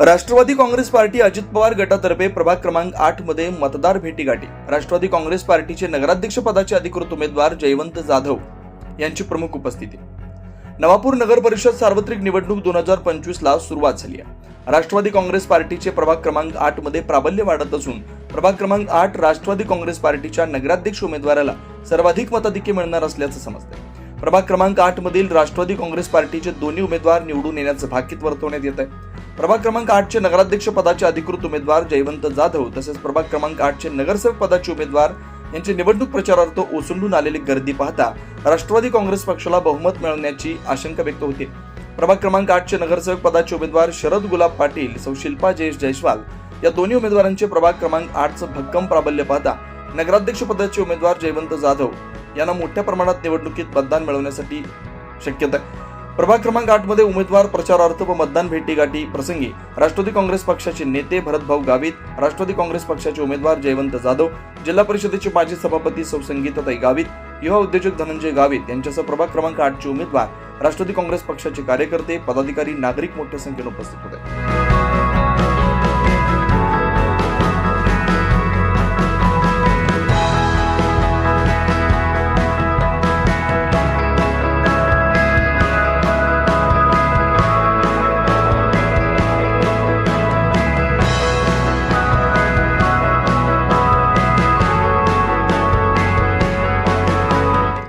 Rashtrawadi Congress party Ajit Pawar गटातर्फे प्रभाग क्रमांक आठमध्ये मतदार भेटीगाठी राष्ट्रवादी काँग्रेस पार्टीचे नगराध्यक्ष पदाचे अधिकृत उमेदवार जयवंत जाधव यांची प्रमुख उपस्थिती. नवापूर नगर परिषद सार्वत्रिक निवडणूक दोन हजार पंचवीस ला सुरुवात झाली आहे. राष्ट्रवादी काँग्रेस पार्टीचे प्रभाग क्रमांक आठमध्ये प्राबल्य वाढत असून प्रभाग क्रमांक आठ राष्ट्रवादी काँग्रेस पार्टीच्या नगराध्यक्ष उमेदवाराला सर्वाधिक मताधिक्य मिळणार असल्याचं समजतंय. प्रभाग क्रमांक आठ मधील राष्ट्रवादी काँग्रेस पार्टीचे दोन्ही उमेदवार निवडून येण्याचं भाकीत वर्तवण्यात येत आहे प्रभाग क्रमांक आठचे नगराध्यक्ष पदाचे अधिकृत उमेदवार जयवंत जाधव तसेच प्रभाग क्रमांक आठचे नगरसेवक पदाचे उमेदवार यांची निवडणूक प्रचारार्थ ओसंडून आलेली गर्दी पाहता राष्ट्रवादी काँग्रेस पक्षाला बहुमत मिळवण्याची आशंका व्यक्त होते. प्रभाग क्रमांक आठचे नगरसेवक पदाचे उमेदवार शरद गुलाब पाटील सौ शिल्पा जयेश जयस्वाल या दोन्ही उमेदवारांचे प्रभाग क्रमांक आठचं भक्कम प्राबल्य पाहता नगराध्यक्ष पदाचे उमेदवार जयवंत जाधव यांना मोठ्या प्रमाणात निवडणुकीत मतदान मिळवण्यासाठी शक्यता आहे प्रभाग क्रमांक आठमध्ये उमेदवार प्रचारार्थ व मतदान भेटीगाठी प्रसंगी राष्ट्रवादी काँग्रेस पक्षाचे नेते भरतभाऊ गावित राष्ट्रवादी काँग्रेस पक्षाचे उमेदवार जयवंत जाधव जिल्हा परिषदेचे माजी सभापती सौ संगीताताई गावित युवा उद्योजक धनंजय गावित यांच्यासह प्रभाग क्रमांक आठचे उमेदवार राष्ट्रवादी काँग्रेस पक्षाचे कार्यकर्ते पदाधिकारी नागरिक मोठ्या संख्येने उपस्थित होते.